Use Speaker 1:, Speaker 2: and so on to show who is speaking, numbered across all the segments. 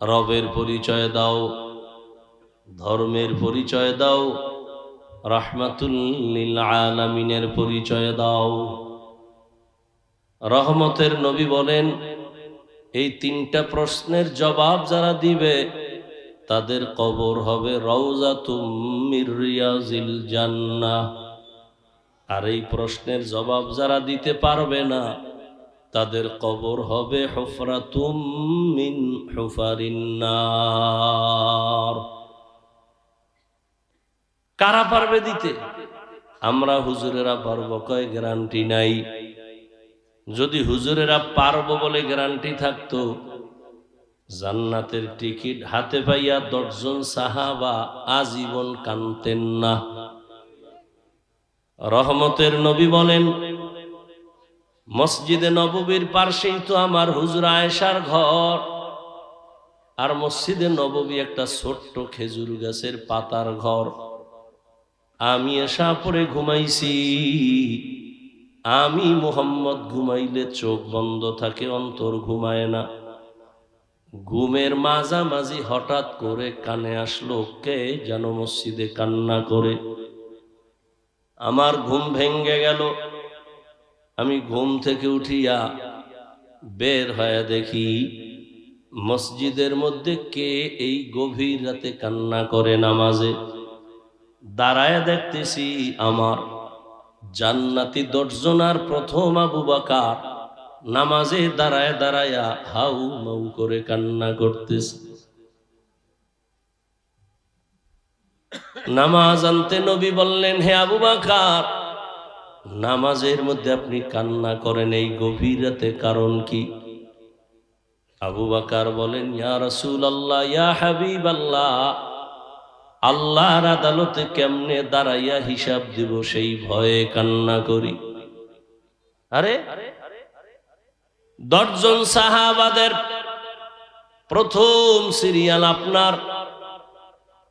Speaker 1: রবের পরিচয় দাও, ধর্মের পরিচয় দাও, রাহমাতুল্লিল আলামিনের পরিচয় দাও। রহমতের নবী বলেন, এই তিনটা প্রশ্নের জবাব যারা দিবে, তাদের কবর হবে রওজা তুমির রিয়াজিল জান্নাহ। আর এই প্রশ্নের জবাব যারা দিতে পারবে না তাদের কবর হবে হুফরাতুম মিন হুফারিন্নার কারা পারবে দিতে? আমরা হুজুরেরা পারব কয় গ্যারান্টি নাই। যদি হুজুরেরা পারব বলে গ্যারান্টি থাকতো, জান্নাতের টিকিট হাতে পাইয়া দশজন সাহাবা আজীবন কানতেন না। রহমতের নবী বলেন মসজিদে নববীর পার্শ্বেই তো আমার হুজুর আয়েশার ঘর। আর মসজিদে নববী একটা ছোট্ট খেজুর গাছের পাতার ঘর। আমি এসা পরে ঘুমাইছি। আমি মোহাম্মদ ঘুমাইলে চোখ বন্ধ থাকে, অন্তর ঘুমায় না। ঘুমের মাঝামাঝি হঠাৎ করে কানে আসলো, কে যেন মসজিদে কান্না করে। আমার ঘুম ভেঙ্গে গেল। আমি ঘুম থেকে উঠিয়া বের হয়ে দেখি মসজিদের মধ্যে কে এই গভীর রাতে কান্না করে নামাজে। দাঁড়ায় দেখতেছি আমার জান্নাতি দর্জনার প্রথম আবু বাকার নামাজে দাঁড়ায় দাঁড়ায়া হাউ মাউ করে কান্না করতেছে। নামাজ আনতে নবী বললেন, হে আবু বাকার নামাজের মধ্যে আপনি কান্না করেন, এই গভীর রাতে কারণ কি? আবু বাকার বলেন, ইয়া রসুল আল্লাহ ইয়া হাবিব আল্লাহ আল্লাহর আদালতে কেমনে দাঁড়াইয়া হিসাব দিব সেই ভয়ে কান্না করি? আরে, দশজন সাহাবাদের প্রথম সিরিয়াল আপনার।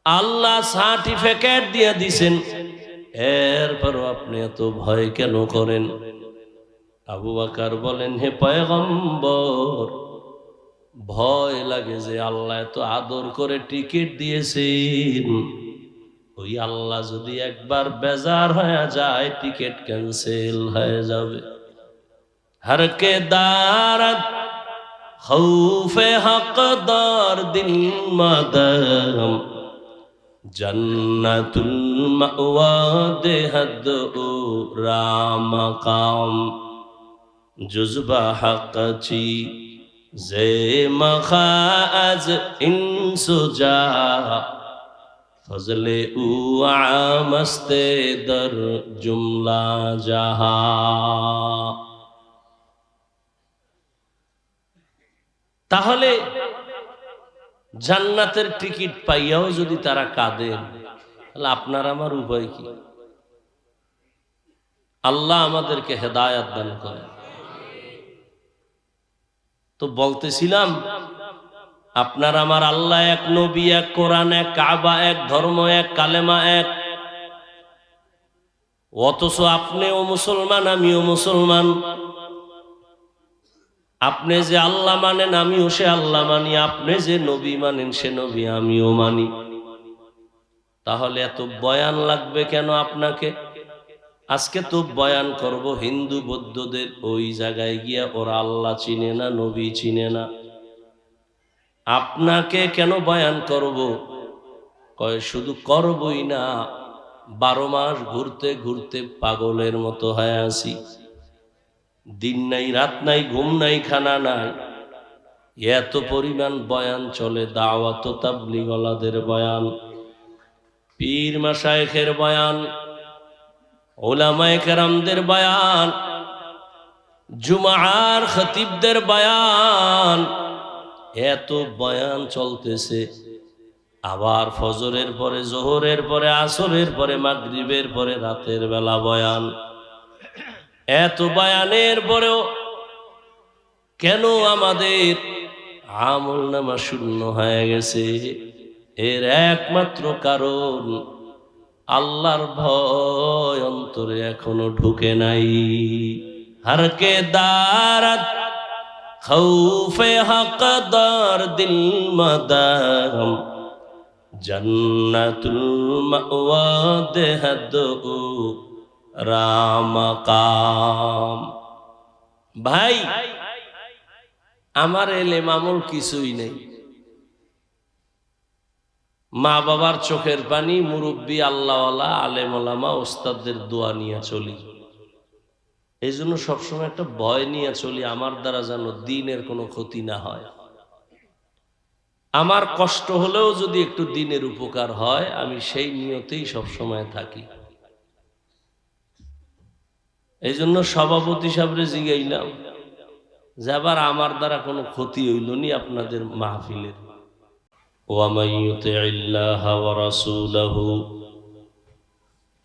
Speaker 1: আল্লাহ সার্টিফিকেট দিয়ে দিছেন। এরপরও আপনি এত ভয় কেন করেন? আবু আকার বলেন, হে পয়গম্বর, ভয় লাগে যে আল্লাহ এত আদর করে টিকিট দিয়েছেন। ওই আল্লাহ যদি একবার বেজার হয়ে যায়, টিকিট ক্যান্সেল হয়ে যাবে। হর কে দারত, খৌফে হকদার দিল মাদম। জন্নতুল মাওয়া দেহদ ও রাম কাম জুজবা হকচি জে মখাজ ইনসুজা ফজলে উ আমস্তে দর জুমলা জাহা। তাহলে জান্নাতের টিকিট পাইয়াও যদি তারা কাঁদেন তাহলে আপনার আমার উপায় কি? আল্লাহ আমাদেরকে হেদায়াত দান করে তো বলতেছিলাম, আপনার আমার আল্লাহ এক নবী, এক কোরআন, এক কাবা, এক ধর্ম, এক কালেমা, এক। অথচ আপনিও মুসলমান, আমিও মুসলমান। আপনি যে আল্লাহ মানেন, আমিও সে আল্লাহ মানি। আপনি যে নবী মানেন, সে নবী আমিও মানি। তাহলে এত বয়ান লাগবে কেন আপনাকে? আজকে তো বয়ান করব হিন্দু বৌদ্ধদের। ওই জায়গায় গিয়া ওরা আল্লাহ চিনে না, নবী চিনে না। আপনাকে কেন বয়ান করব? কয়, শুধু করবই না, বারো মাস ঘুরতে ঘুরতে পাগলের মতো হয়ে আসি দিন নাই, রাত নাই, ঘুম নাই, খানা নাই। এত পরিমাণ বয়ান চলে, দাওয়াত তাবলিগলাদের বয়ান। পীর মাসায়েখের বয়ান ওলামায়ে কেরামদের বয়ান, জুমার খতিবদের বয়ান। এত বয়ান চলতেছে। আবার ফজরের পরে, জোহরের পরে, আসরের পরে, মাগরিবের পরে, রাতের বেলা বয়ান। এত বায়ানের পরেও কেন আমাদের আমল নামা শূন্য হয়ে গেছে? এর একমাত্র কারণ আল্লাহর ভয় অন্তরে এখনও ঢুকে নাই। হারকে দারাত, খৌফে হকদার দিল মাদাম, জান্নাতুল মাওয়া দেহাদু রাম কাম। ভাই, আমার এলে মামুল কিছুই নেই। মা বাবার চোখের পানি, মুরব্বী, আল্লাহওয়ালা আলেমলামা ওস্তাদদের দোয়া নিয়ে চলি। এই জন্য সবসময় একটা ভয় নিয়ে চলি, আমার দ্বারা যেন দিনের কোনো ক্ষতি না হয়। আমার কষ্ট হলেও যদি একটু দিনের উপকার হয়, আমি সেই নিয়তেই সবসময় থাকি। এই জন্য সভাপতি সাহেবরে জিগাইলাম যে আবার আমার দ্বারা কোনো ক্ষতি হইল নি আপনাদের মাহফিলের ومن يطع الله ورسوله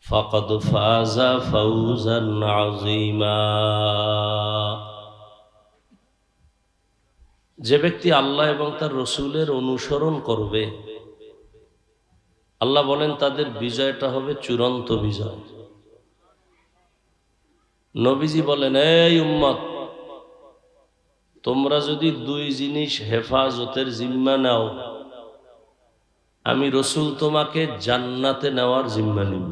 Speaker 1: فقد فاز فوزا عظيما যে ব্যক্তি আল্লাহ এবং তার রসুলের অনুসরণ করবে আল্লাহ বলেন তাদের বিজয়টা হবে চূড়ান্ত বিজয় নবীজি বলেন, এই উম্মত, তোমরা যদি দুই জিনিস হেফাজতের জিম্মা নাও, আমি রসুল তোমাকে জান্নাতে নেওয়ার জিম্মা নিব।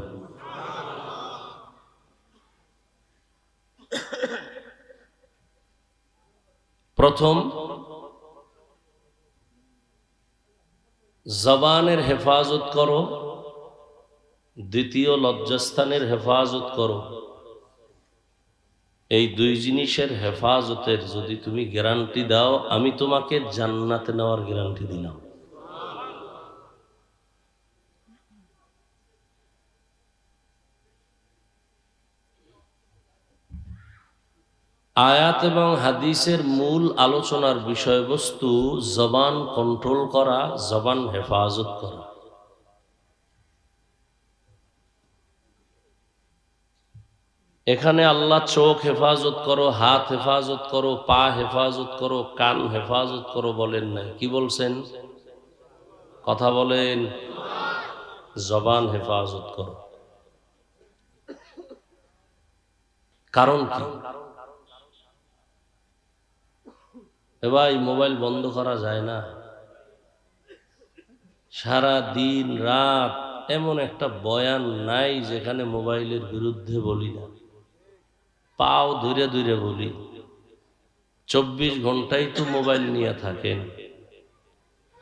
Speaker 1: প্রথম, জবানের হেফাজত করো, দ্বিতীয় লজ্জাস্থানের হেফাজত করো। এই দুই জিনিসের হেফাজতের যদি তুমি গ্যারান্টি দাও, আমি তোমাকে জান্নাতে নেওয়ার গ্যারান্টি দিলাম। আয়াত এবং হাদিসের মূল আলোচনার বিষয়বস্তু জবান কন্ট্রোল করা, জবান হেফাজত করা। এখানে আল্লাহ চোখ হেফাজত করো, হাত হেফাজত করো, পা হেফাজত করো, কান হেফাজত করো বলেন না কি বলছেন? কথা বলেন। জবান হেফাজত করো। কারণ কি? ভাই, মোবাইল বন্ধ করা যায় না। সারা দিন, রাত, এমন একটা বয়ান নাই যেখানে মোবাইলের বিরুদ্ধে বলি না। পাও ধরে ধরে বলি। চব্বিশ ঘন্টাই তো মোবাইল নিয়ে থাকেন।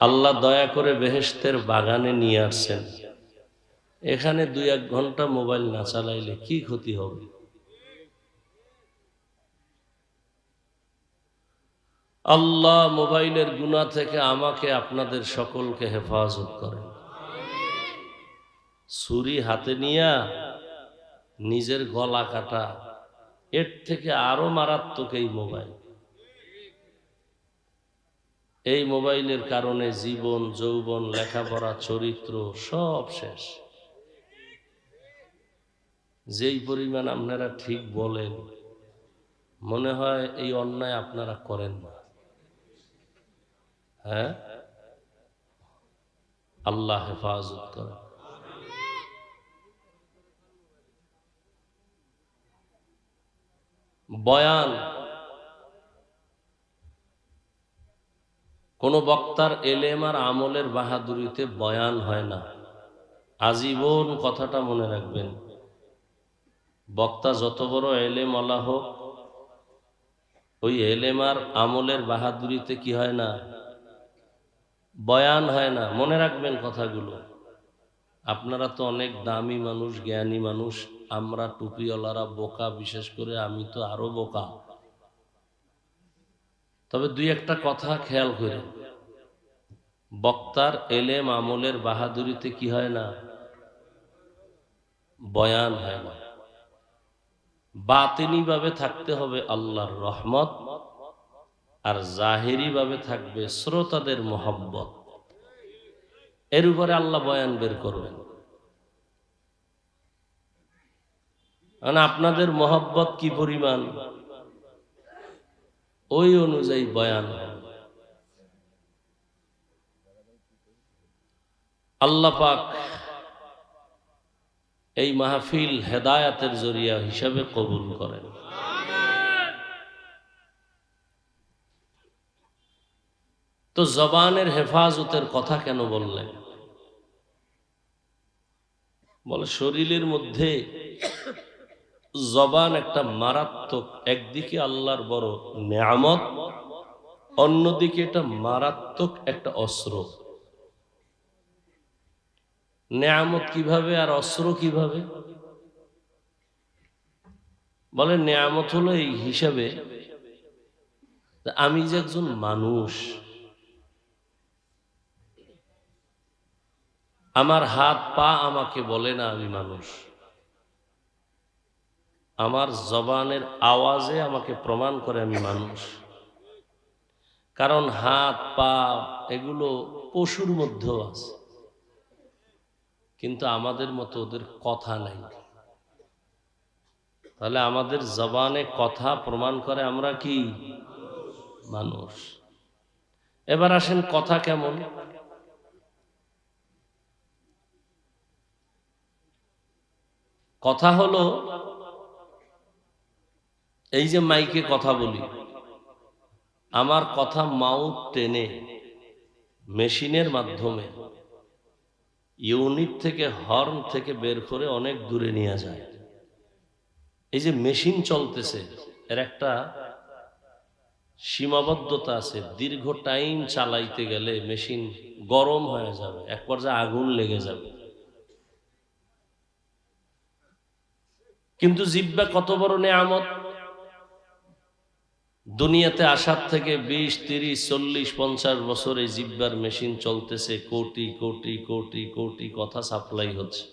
Speaker 1: আল্লাহ দয়া করে বেহেস্তের বাগানে নিয়ে আসছেন। এখানে দুই এক ঘণ্টা মোবাইল না চালাইলে কি ক্ষতি হবে? আল্লাহ মোবাইলের গুণা থেকে আমাকে আপনাদের সকলকে হেফাজত করেন। ছুরি হাতে নিয়া নিজের গলা কাটা এর থেকে আরও মারাত্মক এই মোবাইল। এই মোবাইলের কারণে জীবন, যৌবন, লেখাপড়া, চরিত্র সব শেষ। যেই পরিমাণ আপনারা ঠিক বলেন, মনে হয় এই অন্যায় আপনারা করেন না। হ্যাঁ? আল্লাহ হেফাজত করে বয়ান। কোন বক্তার এলেম আর আমলের বাহাদুরিতে বয়ান হয় না। আজীবন কথাটা মনে রাখবেন, বক্তা যত বড় এলেম আল্লাহ হোক, ওই এলেম আর আমলের বাহাদুরিতে কি হয় না? বয়ান হয় না। মনে রাখবেন কথাগুলো। আপনারা তো অনেক দামি মানুষ, জ্ঞানী মানুষ, আমরা টুপিওয়ালারা বোকা, বিশেষ করে আমি তো আরও বোকা। তবে দুই একটা কথা খেয়াল করে। বক্তার এলেম আমলের বাহাদুরিতে কি হয় না? বয়ান হয় না। বাতিনি ভাবে থাকতে হবে আল্লাহর রহমত, আর জাহেরি ভাবে থাকবে শ্রোতাদের মোহব্বত। এর উপরে আল্লাহ বয়ান বের করবেন। মানে আপনাদের মহব্বত কি পরিমাণ? ওই অনুযায়ী বয়ান। আল্লাহ পাক এই মাহফিল হেদায়াতের জরিয়া হিসাবে কবুল করেন। তো জবানের হেফাজতের কথা কেন বললেন? বলে, শরীরের মধ্যে জবান একটা মারাত্মক, একদিকে আল্লাহর বড় নিয়ামত, অন্যদিকে এটা মারাত্মক একটা অস্ত্র। নেয়ামত কীভাবে আর অস্ত্র কীভাবে? বলে, নেয়ামত হলো এই হিসাবে, আমি যে একজন মানুষ আমার হাত পা আমাকে বলে না আমি মানুষ। আমার জবানের আওয়াজে আমাকে প্রমাণ করে আমি মানুষ। কারণ হাত, পা এগুলো পশুর মধ্যেও আছে। কিন্তু আমাদের মতো ওদের কথা নাই। তাহলে আমাদের জবানে কথা প্রমাণ করে আমরা কি? মানুষ। এবার আসেন কথা কেমন? কথা হলো, এই যে মাইকে কথা বলি, আমার কথা মাউথ টেনে মেশিনের মাধ্যমে ইউনিট থেকে হর্ন থেকে বের করে অনেক দূরে নিয়ে যায়। এই যে মেশিন চলতেছে, এর একটা সীমাবদ্ধতা আছে। দীর্ঘ টাইম চালাইতে গেলে মেশিন গরম হয়ে যাবে এক পর্যায়ে আগুন লেগে যাবে। কিন্তু জিব্বা কত বড় নেয়ামত? দুনিয়াতে আসার থেকে বিশ, তিরিশ, চল্লিশ, পঞ্চাশ বছর এই জিব্বার মেশিন চলতেছে, কোটি কোটি কোটি কোটি কথা সাপ্লাই হচ্ছে।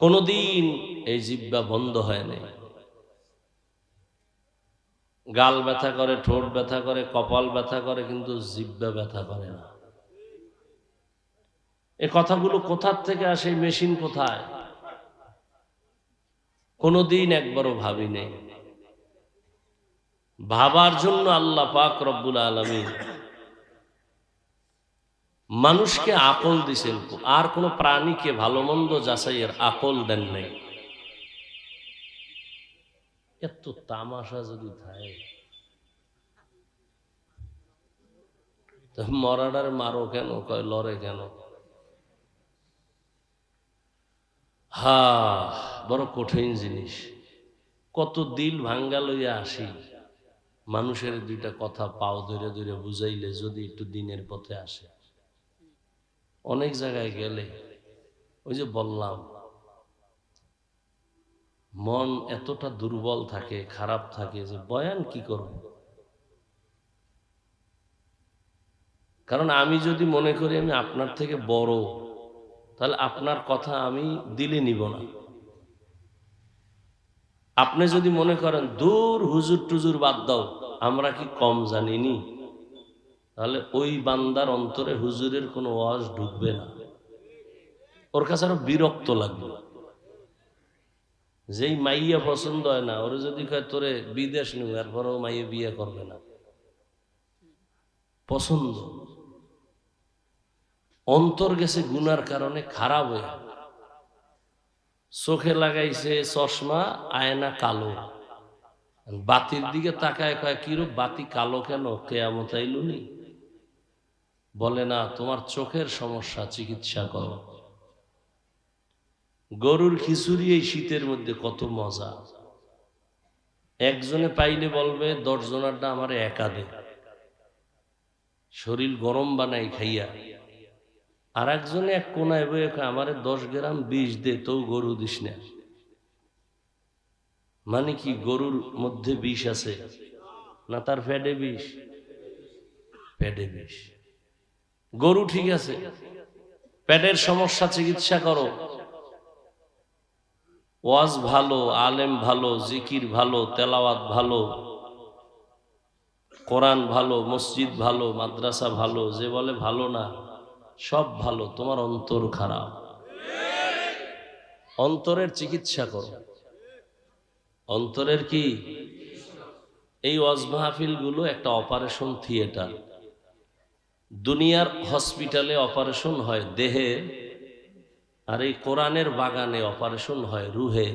Speaker 1: কোনদিন এই জিব্বা বন্ধ হয় নাই। গাল ব্যথা করে, ঠোঁট ব্যথা করে, কপাল ব্যথা করে, কিন্তু জিব্বা ব্যথা করে না। এ কথাগুলো কোথার থেকে আসে মেশিন কোথায়? কোনোদিন একবারও ভাবি নেই ভাবার জন্য আল্লাহ পাক রব্বুল আলমী মানুষকে আকল দিছেন। আর কোনো প্রাণীকে ভালো মন্দ যাচাইয়ের আকল দেন নাই। এত তামাশা যদি থাকে মরাডার মারো কেন? কয়, লড়ে কেন? হা, বড় কঠিন জিনিস। কত দিল ভাঙ্গা লইয়া আসি। মানুষের দুইটা কথা পাও ধরে ধরে বুঝাইলে যদি একটু দিনের পথে আসে। অনেক জায়গায় গেলে, ওই যে বললাম, মন এতটা দুর্বল থাকে, খারাপ থাকে যে বয়ান কি করব? কারণ আমি যদি মনে করি আমি আপনার থেকে বড় তাহলে আপনার কথা আমি দিলে নিব না। আপনি যদি মনে করেন, দূর হুজুর টুজুর বাদ দাও, আমরা কি কম জানিনি? তাহলে ওই বান্দার অন্তরে হুজুরের কোনো ওয়াজ ঢুকবে না। ওর কাছে আরও বিরক্ত লাগবে। যেই মাইয়া পছন্দ হয় না, ওরে যদি তোরে বিদেশ নিউ এরপরেও মাইয়া বিয়ে করবে না। পছন্দ। অন্তর গেছে গুনার কারণে খারাপ হয়ে। চোখে লাগাইছে চশমা, আয়না কালো। বাতির দিকে তাকায় কয় কিরূপ বাতি কালো কেন? কেয়ামত আইলুনি বলে, না, তোমার চোখের সমস্যা, চিকিৎসা করো। গরুর খিচুড়ি এই শীতের মধ্যে কত মজা। একজনে পাইলে বলবে, দশজনারটা আমার একা দে। শরীর গরম বানাই খাইয়া। আর একজনে এক কোনায় বয়ে আমারে দশ গ্রাম বিষ দে তো গরু দিস না। মানে কি, গরুর মধ্যে বিষ আছে? না তার ফ্যাডে বিষ? প্যাডে বিষ। গরু ঠিক আছে। প্যাডের সমস্যা, চিকিৎসা করো। ওয়াজ ভালো, আলেম ভালো, জিকির ভালো, তেলাওয়াত ভালো, কোরআন ভালো, মসজিদ ভালো, মাদ্রাসা ভালো, যে বলে ভালো না। সব ভালো, তোমার অন্তর খারাপ। অন্তরের চিকিৎসা করো। অন্তরের কি? এই ওয়াজ মাহফিলগুলো একটা অপারেশন থিয়েটার। দুনিয়ার হসপিটালে অপারেশন হয় দেহের আর এই কোরআনের বাগানে অপারেশন হয় রুহের।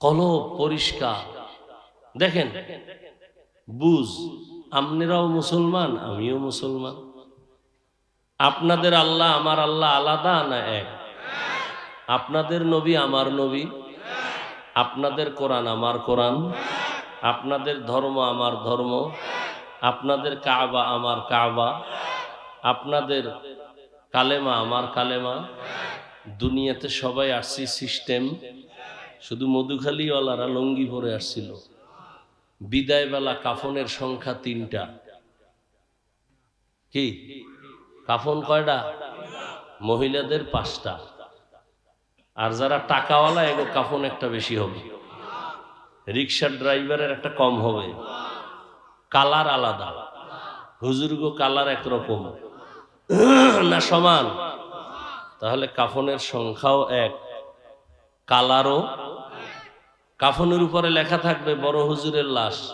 Speaker 1: কলব পরিষ্কার। দেখেন, বুঝ। আপনারাও মুসলমান, আমিও মুসলমান। আপনাদের আল্লাহ আমার আল্লাহ আলাদা না এক? আপনাদের নবী আমার নবী। আপনাদের কোরআন আমার কোরআন। আপনাদের ধর্ম আমার ধর্ম। আপনাদের কাবা আমার কাবা। আপনাদের কালেমা আমার কালেমা। দুনিয়াতে সবাই আসছি সিস্টেম। শুধু মধুখালীওয়ালারা লঙ্গি পরে আসছিল। বিদায়বেলা কাফনের সংখ্যা তিনটা। কি? কাফন কয়টা? মহিলাদের পাঁচটা। আর যারা টাকাওয়ালা, এগো কাফন একটা বেশি হবে। রিক্সার ড্রাইভারের একটা কম হবে। কালার আলাদা। হুজুরগো কালার একরকম। না সমান? তাহলে কাফনের সংখ্যাও এক। কালারও কাফনের উপরে লেখা থাকবে, বড় হুজুরের লাশ।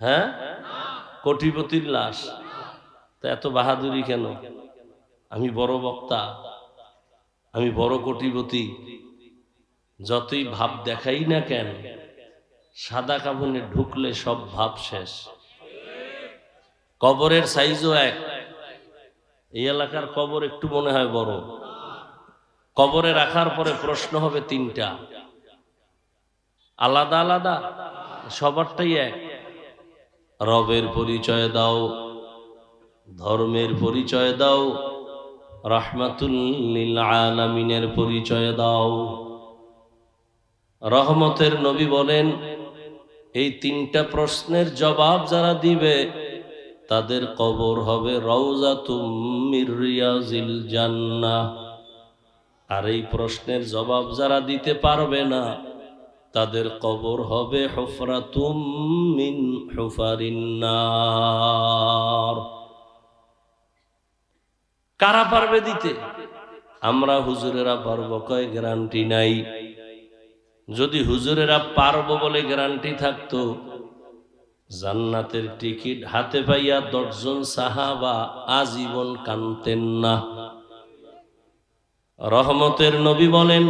Speaker 1: হ্যাঁ? কোটিপতির লাশ। তা এত বাহাদুরি কেন? আমি বড় বক্তা, আমি বড় কোটিপতি। যতই ভাব দেখাই না কেন, সাদা কাফনে ঢুকলে সব ভাব শেষ। কবরের সাইজও এক। এই এলাকার কবর একটু মনে হয় বড়। কবরে রাখার পরে প্রশ্ন হবে তিনটা। আলাদা আলাদা। সবারটাই এক। রবের পরিচয় দাও, ধর্মের পরিচয় দাও, রহমাতুল্লিল আলামিনের পরিচয় দাও। রহমতের নবী বলেন, এই তিনটা প্রশ্নের জবাব যারা দিবে, তাদের কবর হবে রওজা তুমির আর এই প্রশ্নের জবাব যারা দিতে পারবে না তাদের কবর হবে হুফরাতুম মিন হুফারিন্নার কারা পারবে দিতে? আমরা হুজুরেরা পারব কয় গ্যারান্টি নাই। যদি হুজুরেরা পারব বলে গ্যারান্টি থাকতো, জান্নাতের টিকিট হাতে পাইয়া দশজন সাহাবা আজীবন কানতেন না। রহমতের নবী বলেন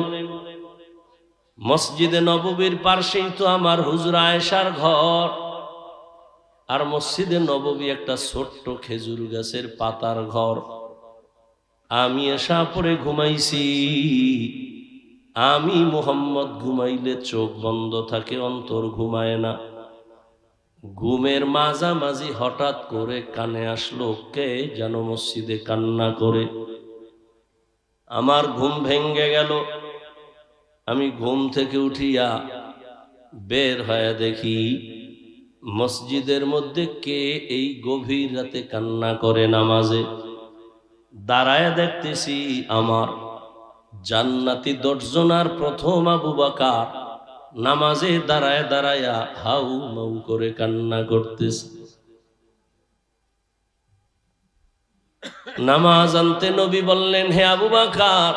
Speaker 1: মসজিদে নববীর পার্শ্বেই তো আমার হুজুর আয়েশার ঘর। আর মসজিদে নববী একটা ছোট্ট খেজুর গাছের পাতার ঘর। আমি এসা পরে ঘুমাইছি। আমি মোহাম্মদ ঘুমাইলে চোখ বন্ধ থাকে, অন্তর ঘুমায় না। ঘুমের মাঝামাঝি হঠাৎ করে কানে আসলো, কে যেন মসজিদে কান্না করে। আমার ঘুম ভেঙ্গে গেল। আমি ঘুম থেকে উঠিয়া বের হয়ে দেখি মসজিদের মধ্যে কে এই গভীর রাতে কান্না করে নামাজে। দাঁড়ায় দেখতেছি আমার জান্নাতি দর্জনার প্রথম আবু বাকার নামাজে দাঁড়ায় দাঁড়ায়া হাউ মাউ করে কান্না করতেছে। নামাজ আনতে নবী বললেন, হে আবু বাকার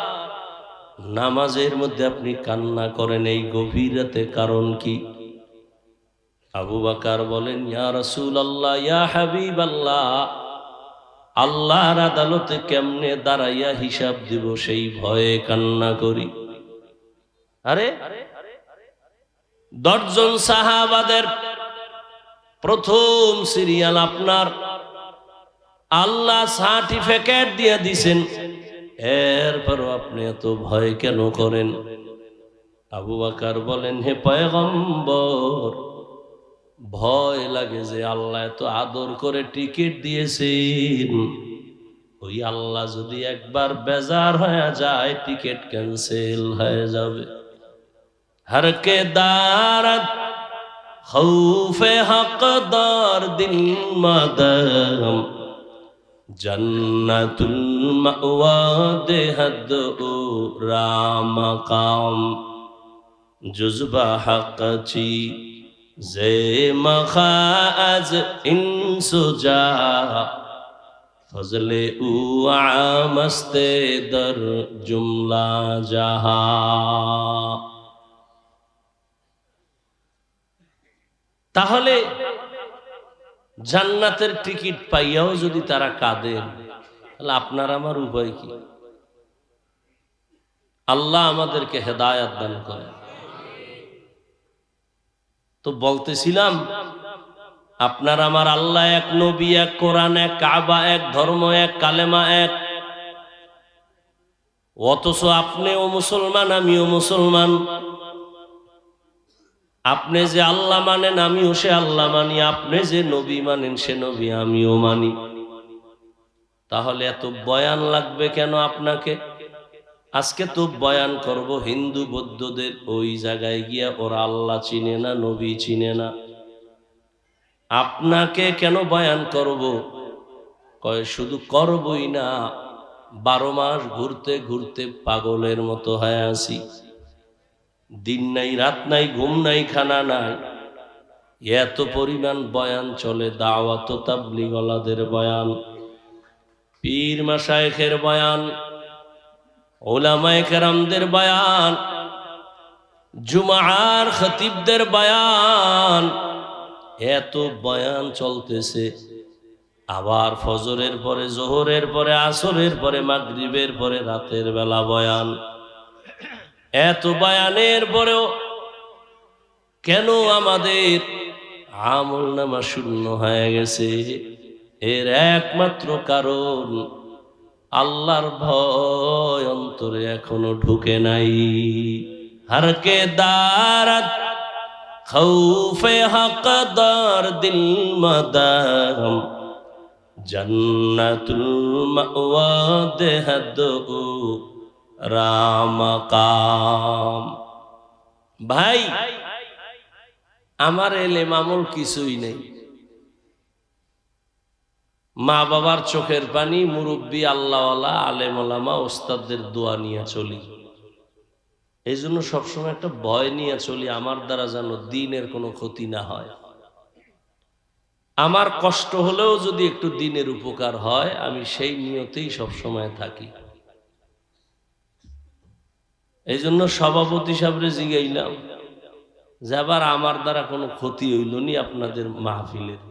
Speaker 1: নামাজের মধ্যে আপনি কান্না করেন, এই গভীর রাতে কারণ কি? আবু বাকার বলেন, ইয়া রসুল আল্লাহ ইয়া হাবিব আল্লাহ আল্লাহর আদালতে কেমনে দাঁড়াইয়া হিসাব দিব সেই ভয়ে কান্না করি? আরে, দশজন সাহাবাদের প্রথম সিরিয়াল আপনার। আল্লাহ সার্টিফিকেট দিয়ে দিছেন। এরপরও আপনি এত ভয় কেন করেন? আবু আকার বলেন, হে পয়গম্বর, ভয় লাগে যে আল্লাহ এত আদর করে টিকিট দিয়েছেন। ওই আল্লাহ যদি একবার বেজার হয়ে যায়, টিকিট ক্যান্সেল হয়ে যাবে। হর কে দারত, খৌফে হকদার দিল মাদম। জন্নতুল মাওয়া দেহদ ও রাম কাম জুজবা হকচি জে মখাজ ইনসুজা ফজলে উ আমস্তে দর জুমলা জাহা। তাহলে জান্নাতের টিকিট পাইয়াও যদি তারা কাঁদেন তাহলে আপনার আমার উপায় কি? আল্লাহ আমাদেরকে হেদায়াত দান করে তো বলতেছিলাম, আপনার আমার আল্লাহ এক নবী, এক কোরআন, এক কাবা, এক ধর্ম, এক কালেমা, এক। অথচ আপনিও মুসলমান, আমিও মুসলমান। আপনি যে আল্লাহ মানেন, আমিও সে আল্লাহ মানি। আপনি যে নবী মানেন, সে নবী, আমিও মানি। তাহলে এত বয়ান লাগবে কেন আপনাকে? আজকে তো বয়ান করব হিন্দু বৌদ্ধদের। ওই জায়গায় গিয়া ওরা আল্লাহ চিনে না, নবী চিনে না। আপনাকে কেন বয়ান করব? কয়, শুধু করবই না, বারো মাস ঘুরতে ঘুরতে পাগলের মতো হয়ে আছি। দিন নাই, রাত নাই, ঘুম নাই, খানা নাই। এত পরিমাণ বয়ান চলে, দাওয়াত তাবলিগলাদের বয়ান। পীর মাসায়েখের বয়ান ওলামায়ে কেরামদের বয়ান, জুমার খতিবদের বয়ান। এত বয়ান চলতেছে, আবার ফজরের পরে, জোহরের পরে, আসরের পরে, মাগরিবের পরে, রাতের বেলা বয়ান। এত বায়ানের পরেও কেন আমাদের আমল নামা শূন্য হয়ে গেছে? এর একমাত্র কারণ আল্লাহর ভয় অন্তরে এখনও ঢুকে নাই। হারকে দারাত, খৌফে হকদার দিল মদারম, জন্নতুল মাওয়া দেহদ রামকাম ভাই, আমার এলে মামুল কিছুই নেই। মা বাবার চোখের পানি, মুরব্বী, আল্লাহওয়ালা, আলেম ওলামা, ওস্তাদদের দোয়া নিয়ে চলি। এই জন্য সবসময় একটা ভয় নিয়ে চলি, আমার দ্বারা যেন দিনের কোনো ক্ষতি না হয়। আমার কষ্ট হলেও যদি একটু দিনের উপকার হয়, আমি সেই নিয়তেই সবসময় থাকি। এই জন্য সভাপতি সাহেবরে জিগাইলাম যে আবার আমার দ্বারা কোনো ক্ষতি হইল নি আপনাদের মাহফিলের।